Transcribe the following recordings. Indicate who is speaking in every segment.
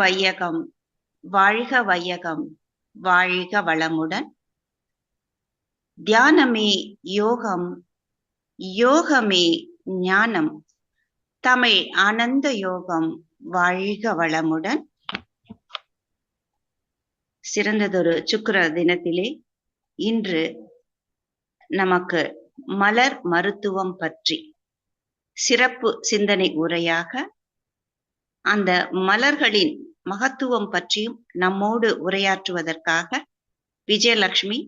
Speaker 1: வையகம் வாழ்க வையகம் வாழ்க வளமுடன். தியானமே யோகம் யோகமே ஞானம். தமிழ் ஆனந்த யோகம் வாழ்க வளமுடன். சிறந்ததொரு சுக்கர தினத்திலே இன்று நமக்கு மலர் மருத்துவம் பற்றி சிறப்பு சிந்தனை உரையாக அந்த மலர்களின் மகத்துவம் பற்றியும் நம்மோடு உரையாற்றுவதற்காக விஜயலட்சுமி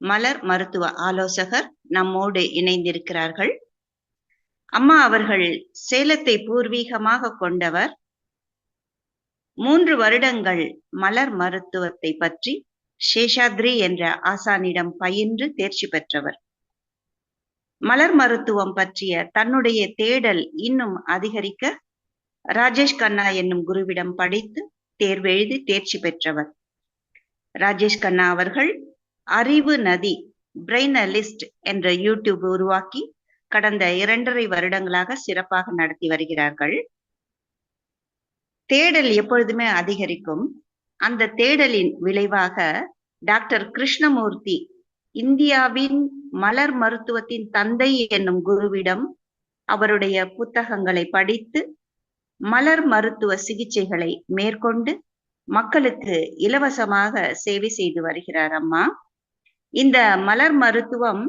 Speaker 1: மலர் மருத்துவ ஆலோசகர் நம்மோடு இணைந்திருக்கிறார்கள். அம்மா அவர்கள் சேலத்தை பூர்வீகமாக கொண்டவர். மூன்று வருடங்கள் மலர் மருத்துவத்தை பற்றி சேஷாத்ரி என்ற ஆசானிடம் பயின்று தேர்ச்சி பெற்றவர். மலர் மருத்துவம் பற்றிய தன்னுடைய தேடல் இன்னும் அதிகரிக்க ராஜேஷ் கண்ணா என்னும் குருவிடம் படித்து தேர்வெழுதி தேர்ச்சி பெற்றவர். ராஜேஷ் கண்ணா அவர்கள் அறிவு நதி பிரெய்னலிஸ்ட் என்ற யூடியூப் உருவாக்கி கடந்த இரண்டரை வருடங்களாக சிறப்பாக நடத்தி வருகிறார்கள். தேடல் எப்பொழுதுமே அதிகரிக்கும். அந்த தேடலின் விளைவாக டாக்டர் கிருஷ்ணமூர்த்தி இந்தியாவின் மலர் மருத்துவத்தின் தந்தை என்னும் குருவிடம் அவருடைய புத்தகங்களை படித்து மலர் மருத்துவ சிகிச்சைகளை மேற்கொண்டு மக்களுக்கு இலவசமாக சேவை செய்து வருகிறார் அம்மா. இந்த மலர் மருத்துவம்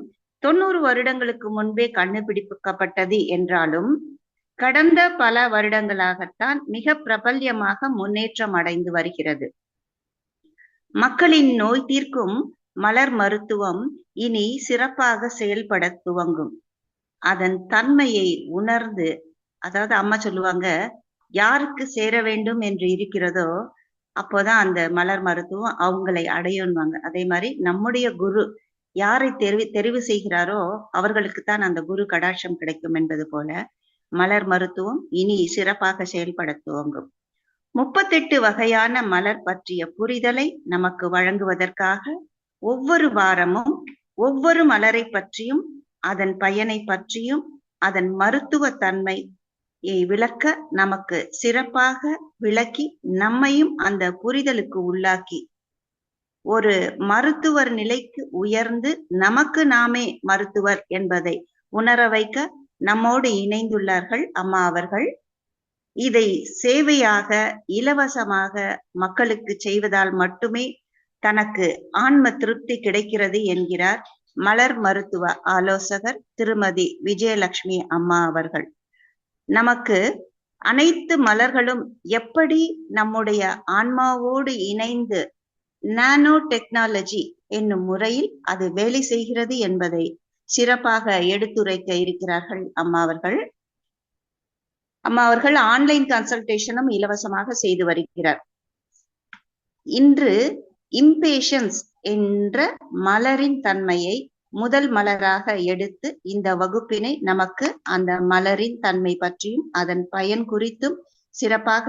Speaker 1: தொண்ணூறு வருடங்களுக்கு முன்பே கண்டுபிடிக்கப்பட்டது என்றாலும் கடந்த பல வருடங்களாகத்தான் மிக பிரபல்யமாக முன்னேற்றம் அடைந்து வருகிறது. மக்களின் நோய் தீர்க்கும் மலர் மருத்துவம் இனி சிறப்பாக செயல்பட துவங்கும். அதன் தன்மையை உணர்ந்து அதாவது அம்மா சொல்லுவாங்க யாருக்கு சேர வேண்டும் என்று இருக்கிறதோ அப்போதான் அந்த மலர் மருத்துவம் அவங்களை அடையும்வாங்க அதே மாதிரி நம்முடைய குரு யாரை தெரிவு தெரிவு செய்கிறாரோ அவர்களுக்கு தான் அந்த குரு கடாட்சம் கிடைக்கும் என்பது போல மலர் மருத்துவம் இனி சிறப்பாக செயல்பட துவங்கும். முப்பத்தெட்டு வகையான மலர் பற்றிய புரிதலை நமக்கு வழங்குவதற்காக ஒவ்வொரு வாரமும் ஒவ்வொரு மலரை பற்றியும் அதன் பயனை பற்றியும் அதன் மருத்துவ தன்மை விளக்க நமக்கு சிறப்பாக விளக்கி நம்மையும் அந்த புரிதலுக்கு உள்ளாக்கி ஒரு மருத்துவர் நிலைக்கு உயர்ந்து நமக்கு நாமே மருத்துவர் என்பதை உணர வைக்க நம்மோடு இணைந்துள்ளார்கள் அம்மா அவர்கள். இதை சேவையாக இலவசமாக மக்களுக்கு செய்வதால் மட்டுமே தனக்கு ஆன்ம திருப்தி கிடைக்கிறது என்கிறார் மலர் மருத்துவ ஆலோசகர் திருமதி விஜயலட்சுமி அம்மா அவர்கள். நமக்கு அனைத்து மலர்களும் எப்படி நம்முடைய ஆன்மாவோடு இணைந்து நானோ டெக்னாலஜி என்னும் முறையில் அது வேலை செய்கிறது என்பதை சிறப்பாக எடுத்துரைக்க இருக்கிறார்கள் அம்மா அவர்கள். அம்மா அவர்கள் ஆன்லைன் கன்சல்டேஷனும் இலவசமாக செய்து வருகிறார். இன்று இம்பேஷன்ஸ் என்ற மலரின் தன்மையை முதல் மலராக எடுத்து இந்த வகுப்பினை நமக்கு அந்த மலரின் தன்மை பற்றியும் அதன் பயன் குறித்தும் சிறப்பாக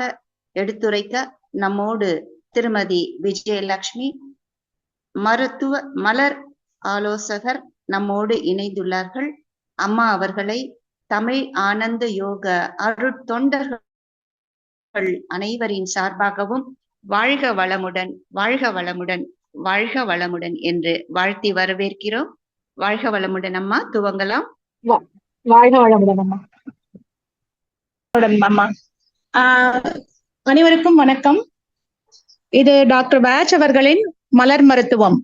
Speaker 1: எடுத்துரைக்க நம்மோடு திருமதி விஜயலட்சுமி மருத்துவ மலர் ஆலோசகர் நம்மோடு இணைந்துள்ளார்கள். அம்மா அவர்களை தமிழ் ஆனந்த யோக அருட்தொண்டர்கள் அனைவரின் சார்பாகவும் வாழ்க வளமுடன் வாழ்க வளமுடன் வாழ்க வளமுடன் என்று வாழ்த்தி வரவேற்கிறோம். வாழ்க வளமுடன் அம்மா. துவங்கலாம்.
Speaker 2: வாழ்க வளமுடன் அம்மா. அனைவருக்கும் வணக்கம். இது டாக்டர் பேட்ச் அவர்களின் மலர் மருத்துவம்.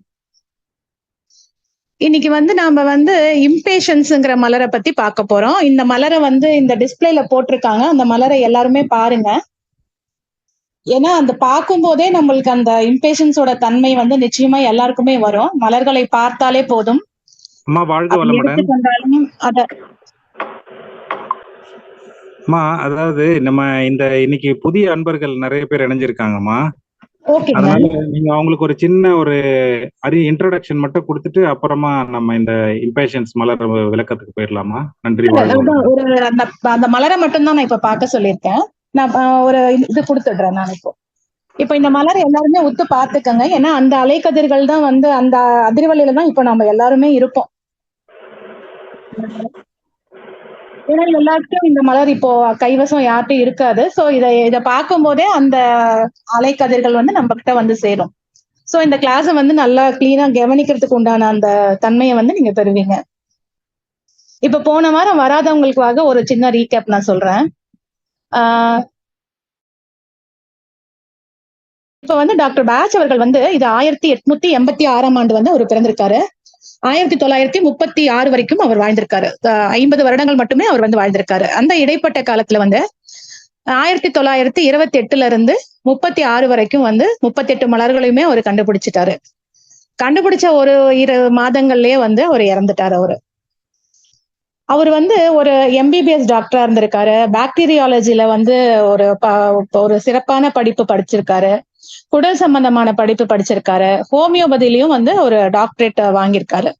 Speaker 2: இன்னைக்கு வந்து நாம வந்து இம்பேஷன்ஸ்ங்கிற மலரை பத்தி பார்க்க போறோம். இந்த மலரை வந்து இந்த டிஸ்பிளேல போட்டிருக்காங்க. அந்த மலரை எல்லாருமே பாருங்க. ஏன்னா அந்த பார்க்கும் போதே நம்மளுக்கு அந்த இம்பேஷன்ஸோட தன்மை வந்து நிச்சயமா எல்லாருக்குமே வரும். மலர்களை பார்த்தாலே போதும்.
Speaker 3: அம்மா வாழ்க வளமுடன். அம்மா அதாவது நம்ம இந்த இன்னைக்கு புதிய அன்பர்கள் நிறைய பேர் இணைஞ்சிருக்காங்கம்மா.
Speaker 2: ஓகே
Speaker 3: அதனால நீங்க அவங்களுக்கு ஒரு சின்ன ஒரு அரி இன்ட்ரோடக்ஷன் மட்டும் கொடுத்துட்டு அப்புறமா நம்ம இந்த இம்பேஷன்ஸ் மலர் விளக்கத்துக்கு போயிடலாமா? நன்றி.
Speaker 2: ஒரு அந்த அந்த மலரை மட்டும்தான் நான் இப்ப பார்க்க சொல்லியிருக்கேன். நான் ஒரு இது கொடுத்துடுறேன் நான் இப்போ. இப்ப இந்த மலர் எல்லாருமே உத்து பார்த்துக்கங்க. ஏன்னா அந்த அலைக்கதிர்கள் தான் வந்து அந்த அதிர்வலையில தான் இப்ப நம்ம எல்லாருமே இருப்போம். ஏன்னா எல்லாருக்கும் இந்த மலர் இப்போ கைவசம் யார்ட்டும் இருக்காது. சோ இதை இதை பார்க்கும் போதே அந்த அலைக்கதிர்கள் வந்து நம்ம கிட்ட வந்து சேரும். சோ இந்த கிளாஸை வந்து நல்லா கிளீனா கவனிக்கிறதுக்கு உண்டான அந்த தன்மையை வந்து நீங்க பெறுவீங்க. இப்ப போன வாரம் வராதவங்களுக்காக ஒரு சின்ன ரீகேப் நான் சொல்றேன். ஆஹ் இப்ப வந்து டாக்டர் பேட்ச் அவர்கள் வந்து இது ஆயிரத்தி எட்நூத்தி எண்பத்தி ஆறாம் ஆண்டு வந்து அவர் பிறந்திருக்காரு. ஆயிரத்தி தொள்ளாயிரத்தி முப்பத்தி ஆறு வரைக்கும் அவர் வாழ்ந்திருக்காரு. அஹ் ஐம்பது வருடங்கள் மட்டுமே அவர் வந்து வாழ்ந்திருக்காரு. அந்த இடைப்பட்ட காலத்துல வந்து ஆயிரத்தி தொள்ளாயிரத்தி இருபத்தி எட்டுல இருந்து முப்பத்தி ஆறு வரைக்கும் வந்து முப்பத்தி எட்டு மலர்களையுமே அவர் கண்டுபிடிச்சிட்டாரு. கண்டுபிடிச்ச ஒரு இரு மாதங்கள்லயே வந்து அவர் இறந்துட்டாரு அவரு. அவர் வந்து ஒரு எம்பிபிஎஸ் டாக்டரா இருந்திருக்காரு. பாக்டீரியாலஜில வந்து ஒரு ப- ஒரு சிறப்பான படிப்பு படிச்சிருக்காரு. குடல் சம்பந்தமான படிப்பு படிச்சிருக்காரு. ஹோமியோபதிலையும் வந்து ஒரு டாக்டரேட் வாங்கியிருக்காரு.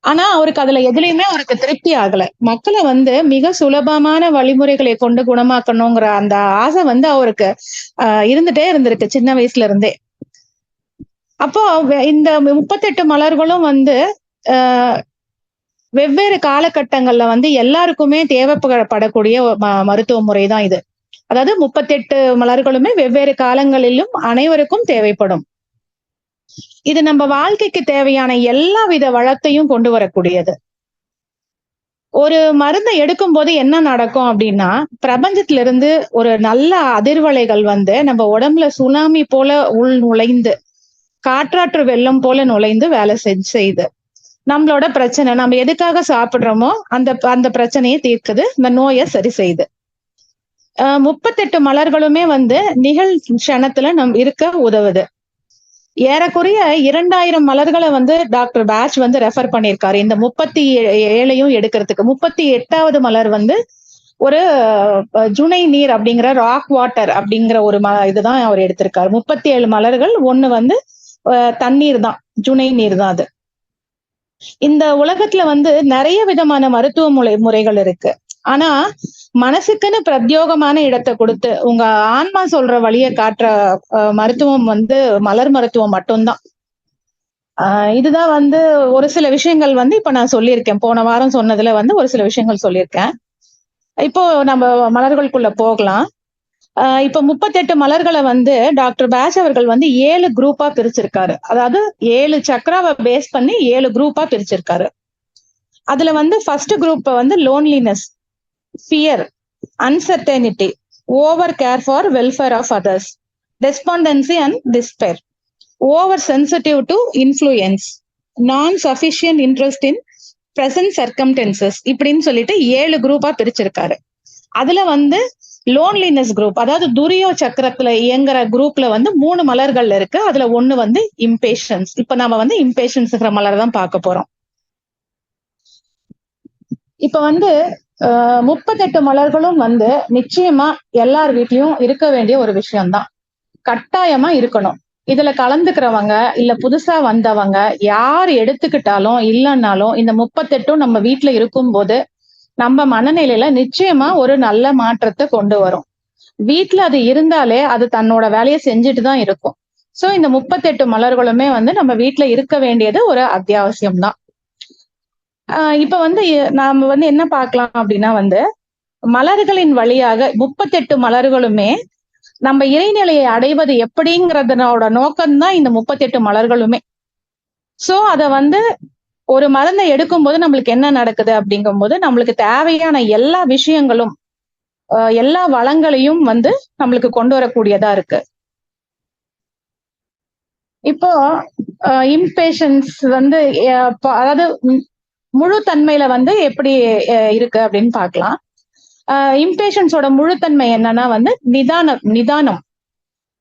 Speaker 2: ஆனா அவருக்கு அதுல எதுலயுமே அவருக்கு திருப்தி ஆகல. மக்களை வந்து மிக சுலபமான வழிமுறைகளை கொண்டு குணமாக்கணுங்கிற அந்த ஆசை வந்து அவருக்கு ஆஹ் இருந்துட்டே இருந்திருக்கு சின்ன வயசுல இருந்தே. அப்போ இந்த முப்பத்தெட்டு மலர்களும் வந்து ஆஹ் வெவ்வேறு காலகட்டங்கள்ல வந்து எல்லாருக்குமே தேவைப்படக்கூடிய ம- மருத்துவ முறை தான் இது. அதாவது முப்பத்தெட்டு மலர்களுமே வெவ்வேறு காலங்களிலும் அனைவருக்கும் தேவைப்படும். இது நம்ம வாழ்க்கைக்கு தேவையான எல்லா வித வளத்தையும் கொண்டு வரக்கூடியது. ஒரு மருந்தை எடுக்கும் போது என்ன நடக்கும் அப்படின்னா பிரபஞ்சத்துல இருந்து ஒரு நல்ல அதிர்வலைகள் வந்து நம்ம உடம்புல சுனாமி போல உள் நுழைந்து காற்றாற்று வெள்ளம் போல நுழைந்து வேலை செஞ்சு செய்யுது நம்மளோட பிரச்சனை நம்ம எதுக்காக சாப்பிடுறோமோ அந்த அந்த பிரச்சனையை தீர்க்குது. இந்த நோயை சரி செய்யுது. முப்பத்தெட்டு மலர்களுமே வந்து நிகழ் க்ஷணத்துல நம் இருக்க உதவுது. ஏறக்குறைய இரண்டாயிரம் மலர்களை வந்து டாக்டர் பேட்ச் வந்து ரெஃபர் பண்ணியிருக்காரு. இந்த முப்பத்தி ஏ- ஏழையும் எடுக்கிறதுக்கு. முப்பத்தி எட்டாவது மலர் வந்து ஒரு ஜுனை நீர் அப்படிங்கிற ராக் வாட்டர் அப்படிங்கிற ஒரு ம இதுதான் அவர் எடுத்திருக்காரு. முப்பத்தி ஏழு மலர்கள் ஒன்று வந்து தண்ணீர் தான். ஜுனை நீர் தான் அது. இந்த உலகத்துல வந்து நிறைய விதமான மருத்துவ முறை முறைகள் இருக்கு. ஆனா மனசுக்குன்னு பிரத்யோகமான இடத்தை கொடுத்து உங்க ஆன்மா சொல்ற வழியை காட்டுற மருத்துவம் வந்து மலர் மருத்துவம் மட்டும்தான். ஆஹ் இதுதான் வந்து ஒரு சில விஷயங்கள் வந்து இப்ப நான் சொல்லியிருக்கேன். போன வாரம் சொன்னதுல வந்து ஒரு சில விஷயங்கள் சொல்லியிருக்கேன். இப்போ நம்ம மலர்களுக்குள்ள போகலாம். இப்ப முப்பத்தெட்டு மலர்களை வந்து டாக்டர் பேஸ் அவர்கள் வந்து ஏழு குரூப்பா பிரிச்சிருக்காரு. அதாவது ஏழு சக்கராவை பேஸ் பண்ணி ஏழு குரூப்பா பிரிச்சிருக்காரு. அதுல வந்து ஃபர்ஸ்ட் குரூப் வந்து loneliness fear uncertainty over care for welfare of others despondency and despair over sensitive to influence non sufficient interest in present circumstances இப்படின்னு சொல்லிட்டு ஏழு குரூப்பா பிரிச்சிருக்காரு. அதுல வந்து லோன்லினஸ் குரூப் அதாவது துரியோ சக்கரத்துல இயங்குற குரூப்ல வந்து மூணு மலர்கள் இருக்கு. அதுல ஒண்ணு வந்து இம்பேஷன்ஸ் இப்ப நாம வந்து இம்பேஷன்ஸ்ங்கிற மலர் தான் பார்க்க போறோம். இப்ப வந்து முப்பத்தெட்டு மலர்களும் வந்து நிச்சயமா எல்லார் வீட்லயும் இருக்க வேண்டிய ஒரு விஷயம்தான். கட்டாயமா இருக்கணும். இதுல கலந்துக்கிறவங்க இல்ல புதுசா வந்தவங்க யார் எடுத்துக்கிட்டாலும் இல்லைன்னாலும் இந்த முப்பத்தெட்டும் நம்ம வீட்ல இருக்கும்போது நம்ம மனநிலையில நிச்சயமா ஒரு நல்ல மாற்றத்தை கொண்டு வரும். வீட்டுல அது இருந்தாலே அது தன்னோட வேலையை செஞ்சுட்டு தான் இருக்கும். சோ இந்த முப்பத்தெட்டு மலர்களுமே வந்து நம்ம வீட்டுல இருக்க வேண்டியது ஒரு அத்தியாவசியம் தான் ஆஹ் இப்ப வந்து நாம வந்து என்ன பார்க்கலாம் அப்படின்னா வந்து மலர்களின் வழியாக முப்பத்தெட்டு மலர்களுமே நம்ம இறைநிலையை அடைவது எப்படிங்கிறதனோட நோக்கம்தான் இந்த முப்பத்தெட்டு மலர்களுமே. சோ அத வந்து ஒரு மருந்தை எடுக்கும்போது நம்மளுக்கு என்ன நடக்குது அப்படிங்கும்போது நம்மளுக்கு தேவையான எல்லா விஷயங்களும் அஹ், எல்லா வளங்களையும் வந்து நம்மளுக்கு கொண்டு வரக்கூடியதா இருக்கு. இப்போ இம்பேஷன்ஸ் வந்து அதாவது முழு தன்மையில வந்து எப்படி இருக்கு அப்படின்னு பார்க்கலாம். இம்பேஷன்ஸோட முழுத்தன்மை என்னன்னா வந்து நிதானம் நிதானம்.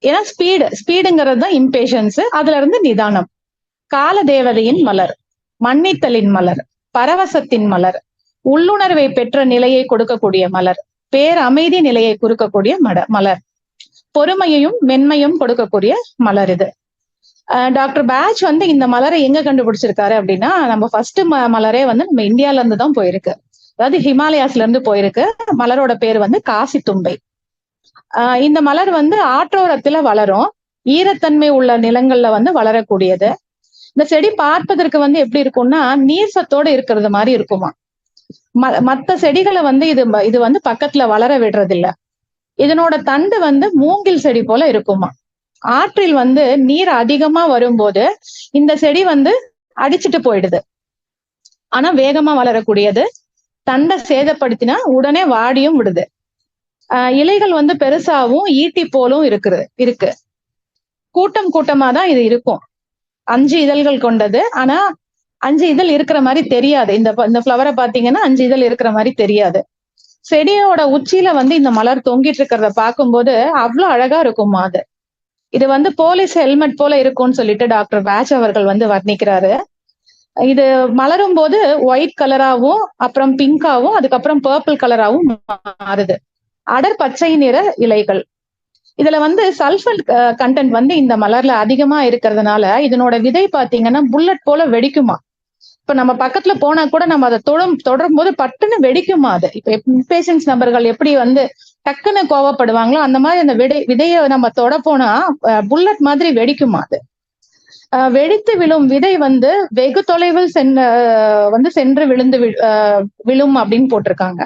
Speaker 2: ஏன்னா ஸ்பீடு ஸ்பீடுங்கிறது தான் இம்பேஷன்ஸ் அதுல இருந்து நிதானம். கால தேவதையின் மலர். மன்னித்தலின் மலர் பரவசத்தின் மலர் உள்ளுணர்வை பெற்ற நிலையை கொடுக்கக்கூடிய மலர் பேரமைதி நிலையை கொடுக்கக்கூடிய மட மலர். பொறுமையையும் மென்மையும் கொடுக்கக்கூடிய மலர் இது. டாக்டர் பேட்ச் வந்து இந்த மலரை எங்க கண்டுபிடிச்சிருக்காரு அப்படின்னா நம்ம ஃபர்ஸ்ட் மலரே வந்து நம்ம இந்தியால இருந்து தான் போயிருக்கு. அதாவது ஹிமாலயாஸ்ல இருந்து போயிருக்கு. மலரோட பேர் வந்து காசி தும்பை ஆஹ் இந்த மலர் வந்து ஆற்றோரத்துல வளரும். ஈரத்தன்மை உள்ள நிலங்கள்ல வந்து வளரக்கூடியது. இந்த செடி பார்ப்பதற்கு வந்து எப்படி இருக்கும்னா நீர் சத்தோட இருக்கிறது மாதிரி இருக்குமா? ம- மத்த செடிகளை வந்து இது இது வந்து பக்கத்துல வளர விடுறது இல்ல இதனோட தண்டு வந்து மூங்கில் செடி போல இருக்குமா? ஆற்றில் வந்து நீர் அதிகமா வரும்போது இந்த செடி வந்து அடிச்சிட்டு போயிடுது. ஆனா வேகமா வளரக்கூடியது. தண்டை சேதப்படுத்தினா உடனே வாடியும் விடுது. ஆஹ் இலைகள் வந்து பெருசாவும் ஈட்டி போலும் இருக்குது இருக்கு. கூட்டம் கூட்டமா தான் இது இருக்கும். அஞ்சு இதழ்கள் கொண்டது. ஆனா அஞ்சு இதழ் இருக்கிற மாதிரி தெரியாது. இந்த இந்த ஃப்ளவரை பாத்தீங்கன்னா அஞ்சு இதழ் இருக்கிற மாதிரி தெரியாது. செடியோட உச்சியில வந்து இந்த மலர் தொங்கிட்டு இருக்கிறத பார்க்கும்போது அவ்வளவு அழகா இருக்குமா அது. இது வந்து போலீஸ் ஹெல்மெட் போல இருக்கும்னு சொல்லிட்டு டாக்டர் பேட்ச் அவர்கள் வந்து வர்ணிக்கிறாரு. இது மலரும் போது ஒயிட் கலராவும் அப்புறம் பிங்காவும் அதுக்கப்புறம் பர்பிள் கலராகவும் மாறுது. அடர் பச்சை நிற இலைகள். இதுல வந்து சல்ஃபர் கண்டென்ட் uh, வந்து இந்த மலர்ல அதிகமா இருக்கிறதுனால இதனோட விதை பாத்தீங்கன்னா புல்லட் போல வெடிக்குமா? இப்ப நம்ம பக்கத்துல போனா கூட நம்ம அதை தொடும் தொடரும் போது பட்டுன்னு வெடிக்குமா அது? இப்ப பேஷன்ஸ் நபர்கள் எப்படி வந்து டக்குன்னு கோவப்படுவாங்களோ அந்த மாதிரி அந்த விதை விதைய நம்ம தொட போனா புல்லட் மாதிரி வெடிக்குமா அது? வெடித்து விழும் விதை வந்து வெகு தொலைவில் சென்று வந்து சென்று விழுந்து வி- அஹ் விழும் அப்படின்னு போட்டிருக்காங்க.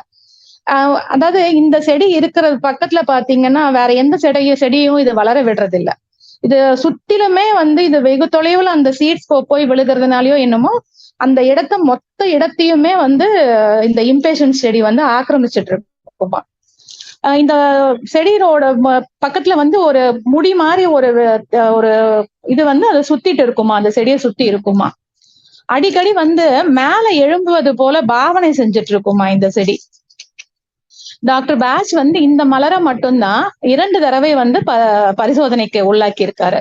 Speaker 2: அதாவது இந்த செடி இருக்கிறது பக்கத்துல பாத்தீங்கன்னா வேற எந்த செடியும் செடியும் இது வளர விடுறது இல்ல இது சுத்திலுமே வந்து இது வெகு தொலைவுல அந்த சீட்ஸ் போய் விழுகிறதுனாலயோ என்னமோ அந்த இடத்த மொத்த இடத்தையுமே வந்து இந்த இம்பேஷன்ஸ் செடி வந்து ஆக்கிரமிச்சிட்டு இருக்குமா. ஆஹ் இந்த செடியோட பக்கத்துல வந்து ஒரு முடி மாதிரி ஒரு ஒரு இது வந்து அதை சுத்திட்டு இருக்குமா அந்த செடியை சுத்தி இருக்குமா. அடிக்கடி வந்து மேல எழும்புவது போல பாவனை செஞ்சுட்டு இருக்குமா இந்த செடி. டாக்டர் பேட்ச் வந்து இந்த மலரை மட்டும்தான் இரண்டு தடவை வந்து ப பரிசோதனைக்கு உள்ளாக்கி இருக்காரு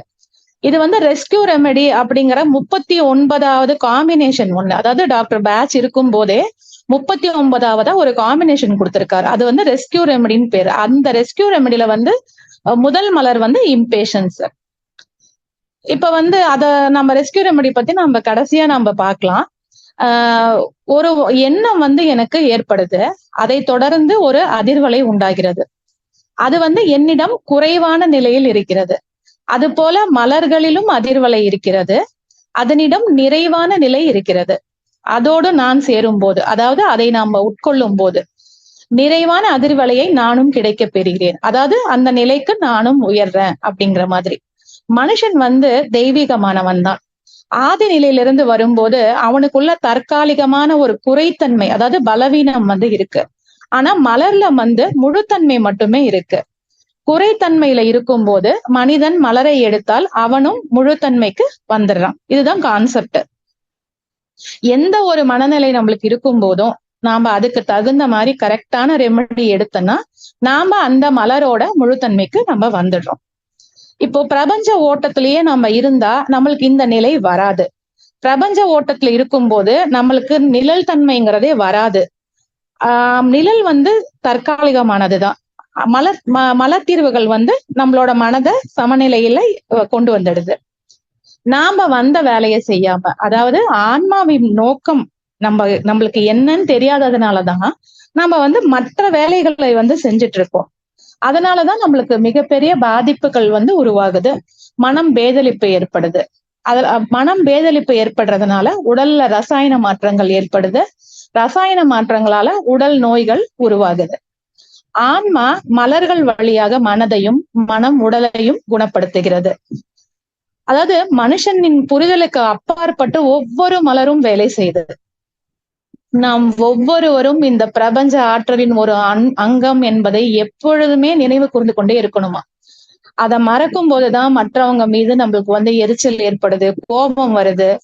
Speaker 2: இது வந்து ரெஸ்கியூ ரெமெடி அப்படிங்கிற முப்பத்தி ஒன்பதாவது காம்பினேஷன் ஒண்ணு. அதாவது டாக்டர் பேட்ச் இருக்கும் போதே முப்பத்தி ஒன்பதாவதா ஒரு காம்பினேஷன் கொடுத்திருக்காரு. அது வந்து ரெஸ்கியூ ரெமெடின்னு பேரு. அந்த ரெஸ்கியூ ரெமெடியில வந்து முதல் மலர் வந்து இம்பேஷன்ஸ் இப்ப வந்து அத நம்ம ரெஸ்கியூ ரெமெடி பத்தி நம்ம கடைசியா நம்ம பார்க்கலாம். ஆஹ் ஒரு எண்ணம் வந்து எனக்கு ஏற்படுது. அதை தொடர்ந்து ஒரு அதிர்வலை உண்டாகிறது. அது வந்து என்னிடம் குறைவான நிலையில் இருக்கிறது. அது போல மலர்களிலும் அதிர்வலை இருக்கிறது. அதனிடம் நிறைவான நிலை இருக்கிறது. அதோடு நான் சேரும் போது அதாவது அதை நாம உட்கொள்ளும் போது நிறைவான அதிர்வலையை நானும் கிடைக்க பெறுகிறேன். அதாவது அந்த நிலைக்கு நானும் உயர்றேன் அப்படிங்கிற மாதிரி. மனுஷன் வந்து தெய்வீகமானவன் தான். ஆதி நிலையிலிருந்து வரும்போது அவனுக்குள்ள தற்காலிகமான ஒரு குறைத்தன்மை அதாவது பலவீனம் வந்து இருக்கு. ஆனா மலர்ல வந்து முழுத்தன்மை மட்டுமே இருக்கு. குறைத்தன்மையில இருக்கும்போது மனிதன் மலரை எடுத்தால் அவனும் முழுத்தன்மைக்கு வந்துடுறான். இதுதான் கான்செப்ட் எந்த ஒரு மனநிலை நம்மளுக்கு இருக்கும் போதும் நாம அதுக்கு தகுந்த மாதிரி கரெக்டான ரெமெடி எடுத்தோம்னா நாம அந்த மலரோட முழுத்தன்மைக்கு நம்ம வந்துடுறோம். இப்போ பிரபஞ்ச ஓட்டத்திலேயே நம்ம இருந்தா நம்மளுக்கு இந்த நிலை வராது. பிரபஞ்ச ஓட்டத்துல இருக்கும்போது நம்மளுக்கு நிழல் தன்மைங்கிறதே வராது. ஆஹ் நிழல் வந்து தற்காலிகமானதுதான். மல ம- மலத்தீர்வுகள் வந்து நம்மளோட மனதை சமநிலையில கொண்டு வந்துடுது. நாம வந்த வேலையை செய்யாம அதாவது ஆன்மாவின் நோக்கம் நம்ம நம்மளுக்கு என்னன்னு தெரியாததுனாலதான் நாம வந்து மற்ற வேலைகளை வந்து செஞ்சுட்டு இருக்கோம். அதனாலதான் நம்மளுக்கு மிகப்பெரிய பாதிப்புகள் வந்து உருவாகுது. மனம் பேதலிப்பு ஏற்படுது. அதுல மனம் பேதலிப்பு ஏற்படுறதுனால உடல்ல ரசாயன மாற்றங்கள் ஏற்படுது. ரசாயன மாற்றங்களால உடல் நோய்கள் உருவாகுது. ஆன்மா மலர்கள் வழியாக மனதையும் மனம் உடலையும் குணப்படுத்துகிறது. அதாவது மனுஷனின் புரிதலுக்கு அப்பாற்பட்டு ஒவ்வொரு மலரும் வேலை செய்தது நாம் ஒவ்வொருவரும் இந்த பிரபஞ்ச ஆற்றலின் ஒரு அங்- அங்கம் என்பதை எப்பொழுதுமே நினைவு கூர்ந்து கொண்டே இருக்கணுமா? அதை மறக்கும் போதுதான் மற்றவங்க மீது நம்மளுக்கு வந்து எரிச்சல் ஏற்படுது கோபம் வருது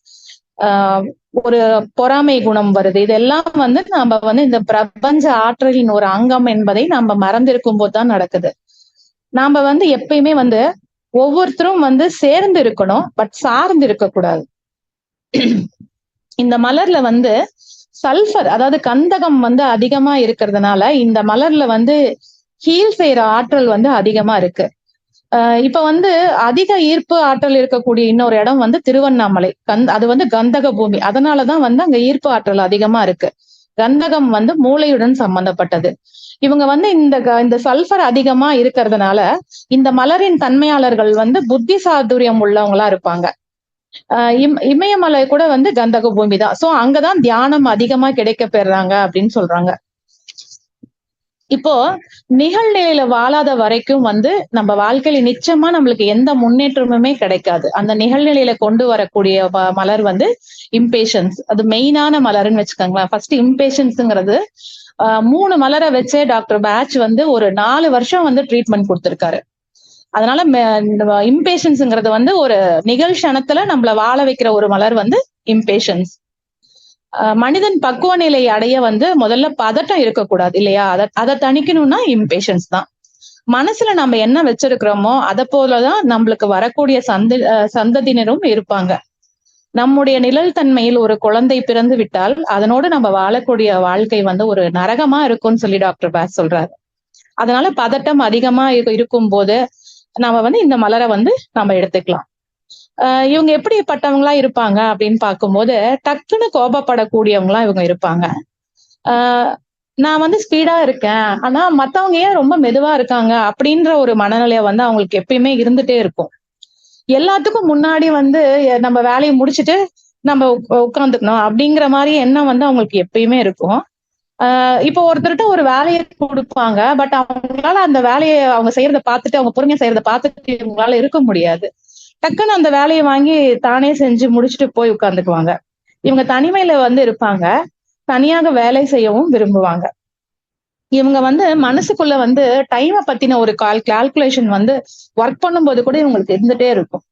Speaker 2: ஆஹ் ஒரு பொறாமை குணம் வருது. இதெல்லாம் வந்து நாம வந்து இந்த பிரபஞ்ச ஆற்றலின் ஒரு அங்கம் என்பதை நம்ம மறந்திருக்கும் போதுதான் நடக்குது. நாம வந்து எப்பயுமே வந்து ஒவ்வொருத்தரும் வந்து சேர்ந்து இருக்கணும் பட் சார்ந்து இருக்கக்கூடாது. இந்த மலர்ல வந்து சல்ஃபர் அதாவது கந்தகம் வந்து அதிகமா இருக்கிறதுனால இந்த மலர்ல வந்து ஹீல் செய்யற ஆற்றல் வந்து அதிகமா இருக்கு. ஆஹ் இப்ப வந்து அதிக ஈர்ப்பு ஆற்றல் இருக்கக்கூடிய இன்னொரு இடம் வந்து திருவண்ணாமலை. கந் அது வந்து கந்தக பூமி. அதனாலதான் வந்து அங்க ஈர்ப்பு ஆற்றல் அதிகமா இருக்கு. கந்தகம் வந்து மூளையுடன் சம்பந்தப்பட்டது. இவங்க வந்து இந்த க- இந்த சல்ஃபர் அதிகமா இருக்கிறதுனால இந்த மலரின் தன்மையாளர்கள் வந்து புத்தி சாதுரியம் உள்ளவங்களா இருப்பாங்க. இமயமலை கூட வந்து கந்தக பூமி தான். சோ அங்கதான் தியானம் அதிகமா கிடைக்க பெறாங்க அப்படின்னு சொல்றாங்க. இப்போ நிகழ்நிலையில வாழாத வரைக்கும் வந்து நம்ம வாழ்க்கையில நிச்சயமா நம்மளுக்கு எந்த முன்னேற்றமுமே கிடைக்காது. அந்த நிகழ்நிலையில கொண்டு வரக்கூடிய மலர் வந்து இம்பேஷன்ஸ் அது மெயினான மலர்னு வச்சுக்கோங்களேன். ஃபர்ஸ்ட் இம்பேஷன்ஸ்ங்கிறது மூணு மலரை வச்சே டாக்டர் பேட்ச் வந்து ஒரு நாலு வருஷம் வந்து ட்ரீட்மெண்ட் கொடுத்திருக்காரு. அதனால இம்பேஷன்ஸ்ங்கிறது வந்து ஒரு நிகழ்ஷணத்துல நம்மள வாழ வைக்கிற ஒரு மலர் வந்து இம்பேஷன்ஸ் மனிதன் பக்குவ நிலை அடைய வந்து முதல்ல பதட்டம் இருக்கக்கூடாது இல்லையா? அதை அதை தணிக்கணும்னா இம்பேஷன்ஸ் தான். மனசுல நம்ம என்ன வச்சிருக்கிறோமோ அதை போலதான் நம்மளுக்கு வரக்கூடிய சந்த அஹ் சந்ததியினரும் இருப்பாங்க. நம்முடைய நிழல் தன்மையில் ஒரு குழந்தை பிறந்து விட்டால் அதனோடு நம்ம வாழக்கூடிய வாழ்க்கை வந்து ஒரு நரகமா இருக்கும்னு சொல்லி டாக்டர் பேஸ் சொல்றாரு. அதனால பதட்டம் அதிகமா இருக்கும் போது நாம வந்து இந்த மலரை வந்து நம்ம எடுத்துக்கலாம். ஆஹ் இவங்க எப்படிப்பட்டவங்களா இருப்பாங்க அப்படின்னு பார்க்கும்போது டக்குன்னு கோபப்படக்கூடியவங்களா இவங்க இருப்பாங்க. ஆஹ் நான் வந்து ஸ்பீடா இருக்கேன். ஆனா மத்தவங்க ஏன் ரொம்ப மெதுவா இருக்காங்க அப்படின்ற ஒரு மனநிலைய வந்து அவங்களுக்கு எப்பயுமே இருந்துட்டே இருக்கும். எல்லாத்துக்கும் முன்னாடி வந்து நம்ம வேலையை முடிச்சுட்டு நம்ம உட்காந்துக்கணும் அப்படிங்கிற மாதிரி எண்ணம் வந்து அவங்களுக்கு எப்பயுமே இருக்கும். இப்போ ஒருத்தர்கிட்ட ஒரு வேலையை கொடுப்பாங்க பட் அவங்களால அந்த வேலையை அவங்க செய்யறத பார்த்துட்டு அவங்க பொறுமையா செய்யறத பார்த்துட்டு இவங்களால இருக்க முடியாது. டக்குன்னு அந்த வேலையை வாங்கி தானே செஞ்சு முடிச்சுட்டு போய் உட்காந்துக்குவாங்க இவங்க தனிமையில வந்து இருப்பாங்க. தனியாக வேலை செய்யவும் விரும்புவாங்க. இவங்க வந்து மனசுக்குள்ள வந்து டைமை பத்தின ஒரு கால் கால்குலேஷன் வந்து ஒர்க் பண்ணும்போது கூட இவங்களுக்கு இருந்துட்டே இருக்கும்.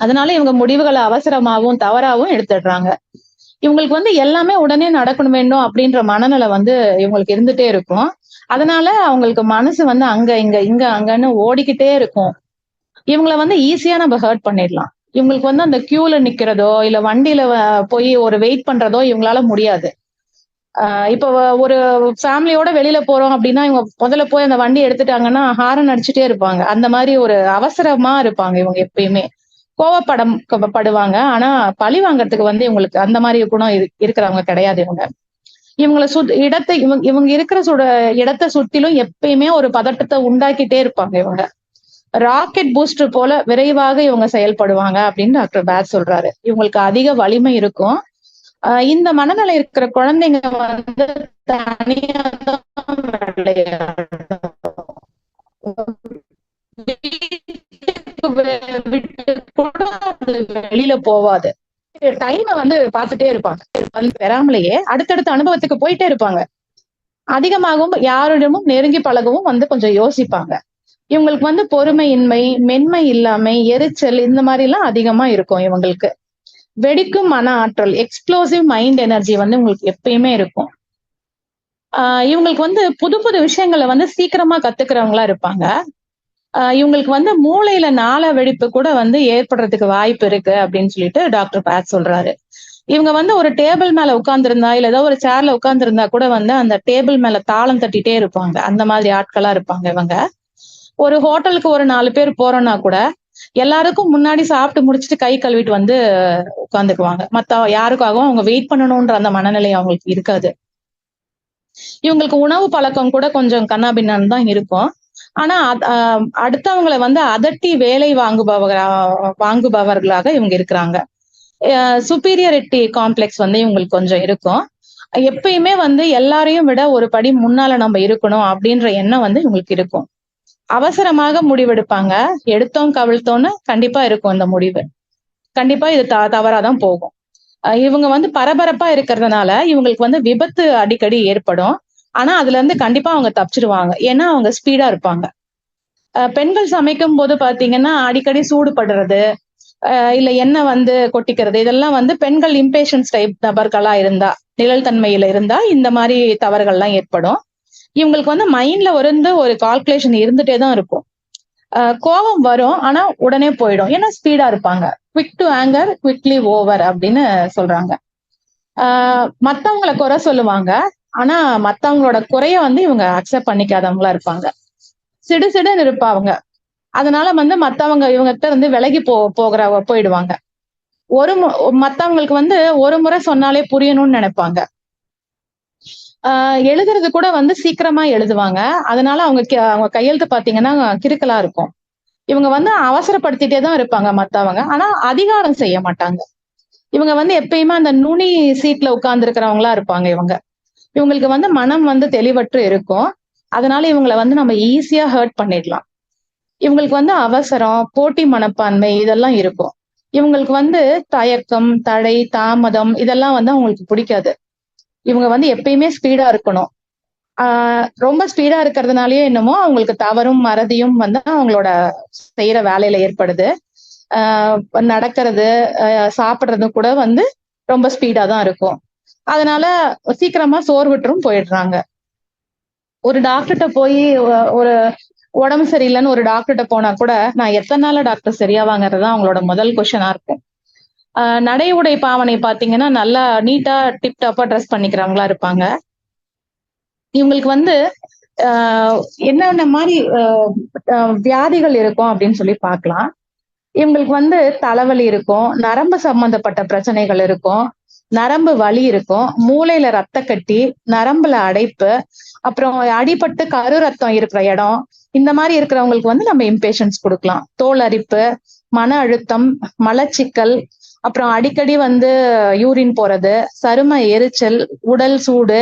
Speaker 2: அதனால இவங்க முடிவுகளை அவசரமாவும் தவறாகவும் எடுத்துடுறாங்க. இவங்களுக்கு வந்து எல்லாமே உடனே நடக்கணும் வேண்டும் அப்படின்ற மனநிலை வந்து இவங்களுக்கு இருந்துட்டே இருக்கும். அதனால அவங்களுக்கு மனசு வந்து அங்க இங்க இங்க அங்கன்னு ஓடிக்கிட்டே இருக்கும். இவங்கள வந்து ஈஸியா நம்ம ஹர்ட் பண்ணிடலாம். இவங்களுக்கு வந்து அந்த கியூல நிக்கிறதோ இல்ல வண்டியில போய் ஒரு வெயிட் பண்றதோ இவங்களால முடியாது. ஆஹ் இப்போ ஒரு ஃபேமிலியோட வெளியில போறோம் அப்படின்னா இவங்க முதல்ல போய் அந்த வண்டி எடுத்துட்டாங்கன்னா ஹாரன் அடிச்சுட்டே இருப்பாங்க. அந்த மாதிரி ஒரு அவசரமா இருப்பாங்க இவங்க எப்பயுமே. கோவப்படம் படுவாங்க. ஆனா பழி வாங்கறதுக்கு வந்து இவங்களுக்கு அந்த மாதிரி குணம் இருக்கிறவங்க கிடையாது இவங்க. இவங்கள சுத் இடத்தை இவங்க இவங்க இருக்கிற சுட இடத்தை சுத்திலும் எப்பயுமே ஒரு பதட்டத்தை உண்டாக்கிட்டே இருப்பாங்க இவங்க. ராக்கெட் பூஸ்டர் போல விரைவாக இவங்க செயல்படுவாங்க அப்படின்னு டாக்டர் பேட் சொல்றாரு. இவங்களுக்கு அதிக வலிமை இருக்கும். இந்த மனநிலை இருக்கிற குழந்தைங்க வந்து தனியா விட்டு கூட அது வெளியில போவாது. டைமை வந்து பார்த்துட்டே இருப்பாங்க. வந்து பெறாமலேயே அடுத்தடுத்த அனுபவத்துக்கு போயிட்டே இருப்பாங்க. அதிகமாகவும் யாரிடமும் நெருங்கி பழகவும் வந்து கொஞ்சம் யோசிப்பாங்க. இவங்களுக்கு வந்து பொறுமையின்மை மென்மை இல்லாமை எரிச்சல் இந்த மாதிரி எல்லாம் அதிகமா இருக்கும் இவங்களுக்கு. வெடிக்கும் மன ஆற்றல் எக்ஸ்ப்ளோசிவ் மைண்ட் எனர்ஜி வந்து உங்களுக்கு எப்பயுமே இருக்கும். ஆஹ் இவங்களுக்கு வந்து புது புது விஷயங்களை வந்து சீக்கிரமா கத்துக்கிறவங்களா இருப்பாங்க. இவங்களுக்கு வந்து மூளையில நாள வெடிப்பு கூட வந்து ஏற்படுறதுக்கு வாய்ப்பு இருக்கு அப்படின்னு சொல்லிட்டு டாக்டர் பேக் சொல்றாரு. இவங்க வந்து ஒரு டேபிள் மேல உட்கார்ந்துருந்தா இல்ல ஏதோ ஒரு சேர்ல உட்கார்ந்துருந்தா கூட வந்து அந்த டேபிள் மேல தாளம் தட்டிட்டே இருப்பாங்க. அந்த மாதிரி ஆட்களா இருப்பாங்க இவங்க. ஒரு ஹோட்டலுக்கு ஒரு நாலு பேர் போறோம்னா கூட எல்லாருக்கும் முன்னாடி சாப்பிட்டு முடிச்சுட்டு கை கழுவிட்டு வந்து உட்காந்துக்குவாங்க மத்த யாருக்காகவும் அவங்க வெயிட் பண்ணணும்ன்ற அந்த மனநிலை அவங்களுக்கு இருக்காது. இவங்களுக்கு உணவு பழக்கம் கூட கொஞ்சம் கண்ணாபின்னான்னு தான் இருக்கும். ஆனா அடுத்தவங்களை வந்து அதட்டி வேலை வாங்குபவரா வாங்குபவர்களாக இவங்க இருக்கிறாங்க. சுப்பீரியரிட்டி காம்ப்ளெக்ஸ் வந்து இவங்களுக்கு கொஞ்சம் இருக்கும். எப்பயுமே வந்து எல்லாரையும் விட ஒரு படி முன்னால நம்ம இருக்கணும் அப்படின்ற எண்ணம் வந்து இவங்களுக்கு இருக்கும். அவசரமாக முடிவெடுப்பாங்க. எடுத்தோம் கவிழ்த்தோன்னு கண்டிப்பா இருக்கும் இந்த முடிவு. கண்டிப்பா இது த தவறாதான் போகும். இவங்க வந்து பரபரப்பா இருக்கிறதுனால இவங்களுக்கு வந்து விபத்து அடிக்கடி ஏற்படும். ஆனா அதுல இருந்து கண்டிப்பா அவங்க தப்பிச்சிருவாங்க. ஏன்னா அவங்க ஸ்பீடா இருப்பாங்க. அஹ் பெண்கள் சமைக்கும் போது பாத்தீங்கன்னா அடிக்கடி சூடுபடுறது இல்ல எண்ணெய் வந்து கொட்டிக்கிறது இதெல்லாம் வந்து பெண்கள் இம்பேஷன்ஸ் டைப் நபர்களா இருந்தா நிழல் தன்மையில இருந்தா இந்த மாதிரி தவறுகள்லாம் ஏற்படும். இவங்களுக்கு வந்து மைண்ட்ல வந்து ஒரு கால்குலேஷன் இருந்துட்டே தான் இருக்கும். கோபம் வரும் ஆனா உடனே போயிடும். ஏன்னா ஸ்பீடா இருப்பாங்க. Quick to anger quickly over அப்படின்னு சொல்றாங்க. ஆஹ் குறை சொல்லுவாங்க. ஆனா மத்தவங்களோட குறைய வந்து இவங்க அக்செப்ட் பண்ணிக்காதவங்களா இருப்பாங்க. சிடு சிடுன்னு இருப்பாங்க அதனால வந்து மத்தவங்க இவங்க கிட்ட இருந்து விலகி போ போகிற போயிடுவாங்க. ஒரு மு- மத்தவங்களுக்கு வந்து ஒரு முறை சொன்னாலே புரியணும்னு நினைப்பாங்க. ஆஹ் எழுதுறது கூட வந்து சீக்கிரமா எழுதுவாங்க. அதனால அவங்க அவங்க கையெழுத்து பாத்தீங்கன்னா கிறுக்கலா இருக்கும். இவங்க வந்து அவசரப்படுத்திட்டே தான் இருப்பாங்க மத்தவங்க. ஆனா அதிகாரம் செய்ய மாட்டாங்க. இவங்க வந்து எப்பயுமே அந்த நுனி சீட்ல உட்கார்ந்து இருக்கிறவங்களா இருப்பாங்க இவங்க. இவங்களுக்கு வந்து மனம் வந்து தெளிவற்று இருக்கும். அதனால இவங்களை வந்து நம்ம ஈஸியா ஹர்ட் பண்ணிடலாம். இவங்களுக்கு வந்து அவசரம் போட்டி மனப்பான்மை இதெல்லாம் இருக்கும். இவங்களுக்கு வந்து தயக்கம் தடை தாமதம் இதெல்லாம் வந்து அவங்களுக்கு பிடிக்காது. இவங்க வந்து எப்பயுமே ஸ்பீடா இருக்கணும். ஆஹ் ரொம்ப ஸ்பீடா இருக்கிறதுனாலயே என்னமோ அவங்களுக்கு தவறும் மறதியும் வந்து அவங்களோட செய்யற வேலையில ஏற்படுது. ஆஹ் நடக்கிறது ஆஹ் சாப்பிடுறது கூட வந்து ரொம்ப ஸ்பீடா தான் இருக்கும். அதனால சீக்கிரமா சோர்வுற்றும் போயிடுறாங்க. ஒரு டாக்டர்கிட்ட போய் ஒரு உடம்பு சரியில்லைன்னு ஒரு டாக்டர்கிட்ட போனா கூட நான் எத்தனை நாள டாக்டர் சரியாவாங்கிறது தான் அவங்களோட முதல் கொஷனா இருக்கும் நடை உடை பாவனை பாத்தீங்கன்னா நல்லா நீட்டா டிப் டாப்பா ட்ரெஸ் பண்ணிக்கிறவங்களா இருப்பாங்க. இவங்களுக்கு வந்து என்னென்ன மாதிரி வியாதிகள் இருக்கும் அப்படின்னு சொல்லி பார்க்கலாம் இவங்களுக்கு வந்து தலைவலி இருக்கும் நரம்பு சம்பந்தப்பட்ட பிரச்சனைகள் இருக்கும். நரம்பு வலி இருக்கும். மூளையில ரத்த கட்டி நரம்புல அடைப்பு அப்புறம் அடிபட்டு கரு ரத்தம் இருக்கிற இடம் இந்த மாதிரி இருக்கிறவங்களுக்கு வந்து நம்ம இம்பேஷன்ஸ் கொடுக்கலாம். தோல் அரிப்பு மன அழுத்தம் மலச்சிக்கல் அப்புறம் அடிக்கடி வந்து யூரின் போறது சரும எரிச்சல் உடல் சூடு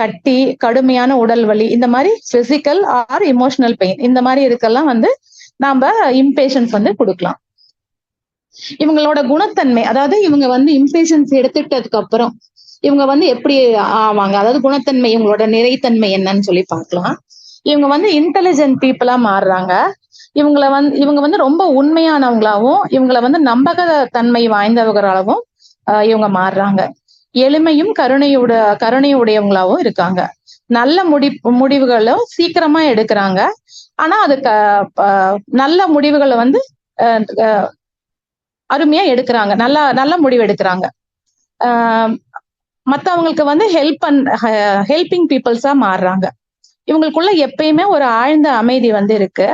Speaker 2: கட்டி கடுமையான உடல் வலி இந்த மாதிரி பிசிக்கல் ஆர் இமோஷனல் பெயின் இந்த மாதிரி இருக்கெல்லாம் வந்து நாம இம்பேஷன்ஸ் வந்து கொடுக்கலாம். இவங்களோட குணத்தன்மை அதாவது இவங்க வந்து இம்பேஷன்ஸ் எடுத்துட்டதுக்கு அப்புறம் இவங்க வந்து எப்படி ஆவாங்க? அதாவது குணத்தன்மை இவங்களோட நிறைத்தன்மை என்னன்னு சொல்லி பார்க்கலாம். இவங்க வந்து இன்டெலிஜென்ட் பீப்புளா மாறுறாங்க. இவங்கள வந்து இவங்க வந்து ரொம்ப உண்மையானவங்களாவும் இவங்கள வந்து நம்பக தன்மை வாய்ந்தவர்களாகவும் ஆஹ் இவங்க மாறுறாங்க. எளிமையும் கருணையுட கருணையுடையவங்களாவும் இருக்காங்க. நல்ல முடி முடிவுகளும் சீக்கிரமா எடுக்கிறாங்க. ஆனா அதுக்கு நல்ல முடிவுகளை வந்து ஆஹ் அருமையா எடுக்கிறாங்க. நல்லா நல்ல முடிவு எடுக்கிறாங்க. ஆஹ் மத்தவங்களுக்கு வந்து ஹெல்ப் பண் ஹெல்பிங் பீப்புள்ஸா மாறுறாங்க. இவங்களுக்குள்ள எப்பயுமே ஒரு ஆழ்ந்த அமைதி வந்து இருக்கு.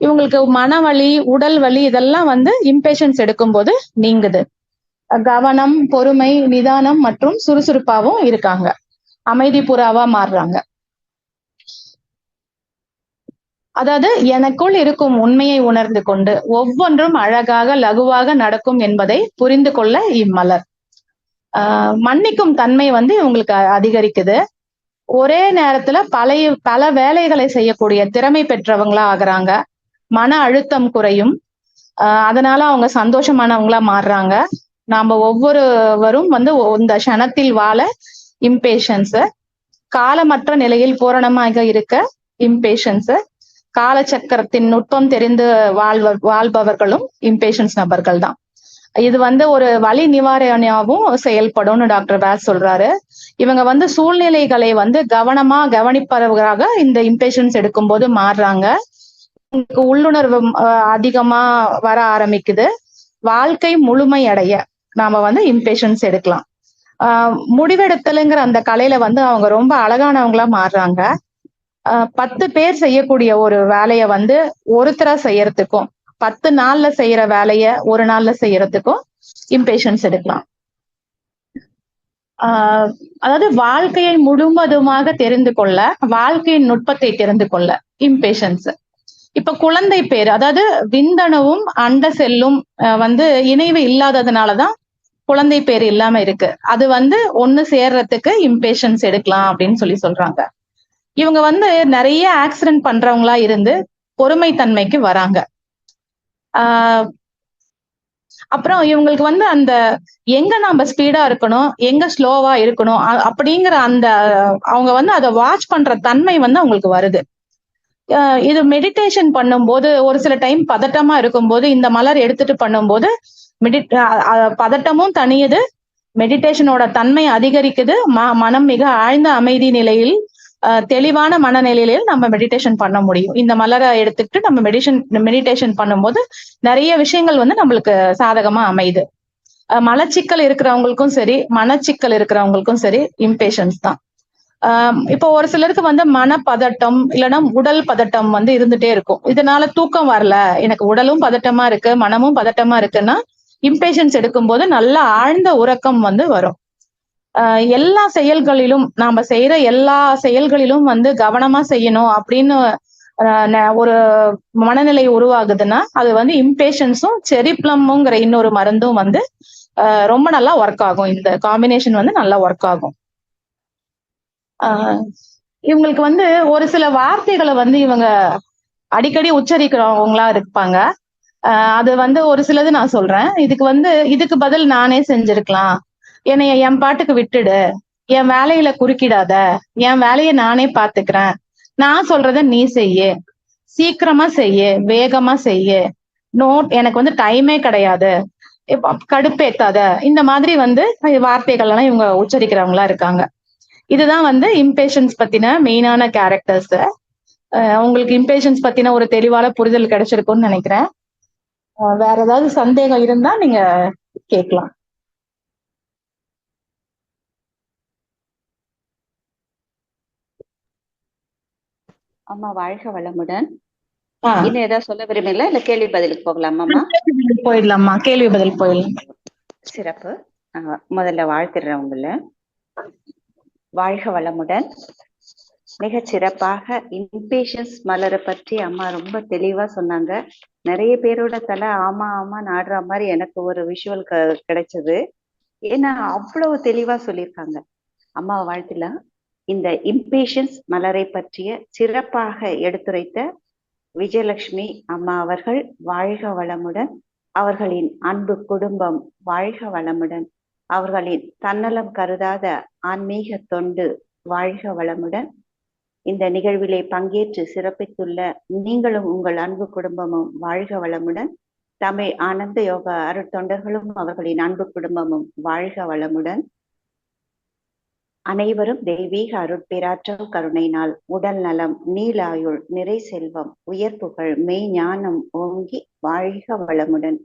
Speaker 2: இவங்களுக்கு மனவலி உடல் வலி இதெல்லாம் வந்து இம்பேஷன்ஸ் எடுக்கும்போது நீங்குது. கவனம் பொறுமை நிதானம் மற்றும் சுறுசுறுப்பாவும் இருக்காங்க. அமைதி புறாவா மாறுறாங்க. அதாவது எனக்குள் இருக்கும் உண்மையை உணர்ந்து கொண்டு ஒவ்வொன்றும் அழகாக லகுவாக நடக்கும் என்பதை புரிந்து கொள்ள இம்மலர். ஆஹ் மன்னிக்கும் தன்மை வந்து இவங்களுக்கு அதிகரிக்குது. ஒரே நேரத்துல பழைய பல வேலைகளை செய்யக்கூடிய திறமை பெற்றவங்களா ஆகுறாங்க. மன அழுத்தம் குறையும். அதனால அவங்க சந்தோஷமானவங்களா மாறுறாங்க. நாம ஒவ்வொருவரும் வந்து இந்த க்ஷணத்தில் வாழ இம்பேஷன்ஸ் காலமற்ற நிலையில் பூரணமாக இருக்க இம்பேஷன்ஸ் காலச்சக்கரத்தின் நுட்பம் தெரிந்து வாழ்வ வாழ்பவர்களும் இம்பேஷன்ஸ் நபர்கள் தான். இது வந்து ஒரு வலி நிவாரணியாவும் செயல்படும்னு டாக்டர் வேஸ் சொல்றாரு. இவங்க வந்து சூழ்நிலைகளை வந்து கவனமா கவனிப்பவர்களாக இந்த இம்பேஷன்ஸ் எடுக்கும்போது மாறுறாங்க. உள்ளுணர்வு அஹ், அதிகமா வர ஆரம்பிக்குது. வாழ்க்கை முழுமை அடைய நாம வந்து இம்பேஷன்ஸ் எடுக்கலாம். ஆஹ் முடிவெடுத்தலுங்கிற அந்த கலையில வந்து அவங்க ரொம்ப அழகானவங்களா மாறுறாங்க. பத்து பேர் செய்யக்கூடிய ஒரு வேலையை வந்து ஒருத்தரா செய்யறதுக்கும் பத்து நாள்ல செய்யற வேலைய ஒரு நாள்ல செய்யறதுக்கும் இம்பேஷன்ஸ் எடுக்கலாம். ஆஹ் அதாவது வாழ்க்கையை முழுவதுமாக தெரிந்து கொள்ள வாழ்க்கையின் நுட்பத்தை தெரிந்து கொள்ள இம்பேஷன்ஸ் இப்ப குழந்தை பேர் அதாவது விந்தணுவும் அண்ட செல்லும் வந்து இணைவு இல்லாததுனாலதான் குழந்தை பேர் இல்லாம இருக்கு. அது வந்து ஒண்ணு சேர்றதுக்கு இம்பேஷன்ஸ் எடுக்கலாம் அப்படின்னு சொல்லி சொல்றாங்க. இவங்க வந்து நிறைய ஆக்சிடென்ட் பண்றவங்களா இருந்து பொறுமைத்தன்மைக்கு வராங்க. ஆஹ் அப்புறம் இவங்களுக்கு வந்து அந்த எங்க நாம ஸ்பீடா இருக்கணும் எங்க ஸ்லோவா இருக்கணும் அ- அப்படிங்கிற அந்த அவங்க வந்து அதை வாட்ச் பண்ற தன்மை வந்து அவங்களுக்கு வருது. இது மெடிடேஷன் பண்ணும்போது ஒரு சில டைம் பதட்டமா இருக்கும்போது இந்த மலர் எடுத்துட்டு பண்ணும்போது மெடி பதட்டமும் தனியுது மெடிடேஷனோட தன்மை அதிகரிக்குது ம மனம் மிக ஆழ்ந்த அமைதி நிலையில் தெளிவான மனநிலையில நம்ம மெடிடேஷன் பண்ண முடியும். இந்த மலரை எடுத்துக்கிட்டு நம்ம மெடிஷன் மெடிடேஷன் பண்ணும்போது நிறைய விஷயங்கள் வந்து நம்மளுக்கு சாதகமா அமையுது. மலச்சிக்கல் இருக்கிறவங்களுக்கும் சரி மனச்சிக்கல் இருக்கிறவங்களுக்கும் சரி இம்பேஷன்ஸ் தான். ஆஹ் இப்போ ஒரு சிலருக்கு வந்து மனப்பதட்டம் இல்லைன்னா உடல் பதட்டம் வந்து இருந்துட்டே இருக்கும். இதனால தூக்கம் வரல. எனக்கு உடலும் பதட்டமா இருக்கு மனமும் பதட்டமா இருக்குன்னா இம்பேஷன்ஸ் எடுக்கும்போது நல்ல ஆழ்ந்த உறக்கம் வந்து வரும். எல்லா செயல்களிலும் நாம செய்யற எல்லா செயல்களிலும் வந்து கவனமா செய்யணும் அப்படின்னு ஆஹ் ஒரு மனநிலை உருவாகுதுன்னா அது வந்து இம்பேஷன்ஸும் செரிப்ளம்ங்கிற இன்னொரு மருந்தும் வந்து ஆஹ் ரொம்ப நல்லா ஒர்க் ஆகும். இந்த காம்பினேஷன் வந்து நல்லா ஒர்க் ஆகும். ஆஹ் இவங்களுக்கு வந்து ஒரு சில வார்த்தைகளை வந்து இவங்க அடிக்கடி உச்சரிக்கிறவங்களா இருப்பாங்க. ஆஹ் அது வந்து ஒரு சிலது நான் சொல்றேன். இதுக்கு வந்து இதுக்கு பதில் நானே செஞ்சிருக்கலாம். என்னைய என் பாட்டுக்கு விட்டுடு. என் வேலையில குறுக்கிடாத. என் வேலையை நானே பாத்துக்கிறேன். நான் சொல்றத நீ செய்யு. சீக்கிரமா செய்யு. வேகமா செய்யு. நோட் எனக்கு வந்து டைமே கிடையாது. கடுப்பேத்தாத. இந்த மாதிரி வந்து வார்த்தைகள் எல்லாம் இவங்க உச்சரிக்கிறவங்களா இருக்காங்க. இதுதான் வந்து இம்பேஷன்ஸ் பத்தின மெயினான கேரக்டர்ஸ் உங்களுக்கு இம்பேஷன்ஸ் பத்தின ஒரு தெளிவான புரிதல் கிடைச்சிருக்கும்னு நினைக்கிறேன். வேற ஏதாவது சந்தேகம் இருந்தா நீங்க கேட்கலாம்.
Speaker 1: அம்மா வாழ்க வளமுடன். இன்னும் ஏதாவது சொல்ல விரும்பல இல்ல கேள்வி பதிலுக்கு போகலாமாம்மா
Speaker 2: போயிடலாம்மா. கேள்வி பதில் போயிடலாம்.
Speaker 1: சிறப்பு. முதல்ல வாழ்த்துறேன் உங்களை வாழ்க வளமுடன். மிக சிறப்பாக இம்பேஷன்ஸ் மலரை பற்றி அம்மா ரொம்ப தெளிவா சொன்னாங்க. நிறைய பேரோட தலை ஆமா ஆமா நாடுற மாதிரி எனக்கு ஒரு விஷுவல் கிடைச்சது. ஏன்னா அவ்வளவு தெளிவா சொல்லியிருக்காங்க. அம்மா வாழ்த்துலாம் இந்த இம்பேஷன்ஸ் மலரை பற்றிய சிறப்பாக எடுத்துரைத்த விஜயலட்சுமி அம்மா அவர்கள் வாழ்க வளமுடன் அவர்களின் அன்பு குடும்பம் வாழ்க வளமுடன் அவர்களின் தன்னலம் கருதாத ஆன்மீக தொண்டு வாழ்க வளமுடன். இந்த நிகழ்விலே பங்கேற்று சிறப்பித்துள்ள நீங்களும் உங்கள் அன்பு குடும்பமும் வாழ்க வளமுடன். தமிழ் ஆனந்த யோகா அருட்தொண்டர்களும் அவர்களின் அன்பு குடும்பமும் வாழ்க வளமுடன். அனைவரும் தெய்வீக அருட்பேராற்றல் கருணையினால் உடல் நலம் நீலாயுள் நிறை செல்வம் உயர் புகழ் மெய் ஞானம் ஓங்கி வாழ்க வளமுடன்.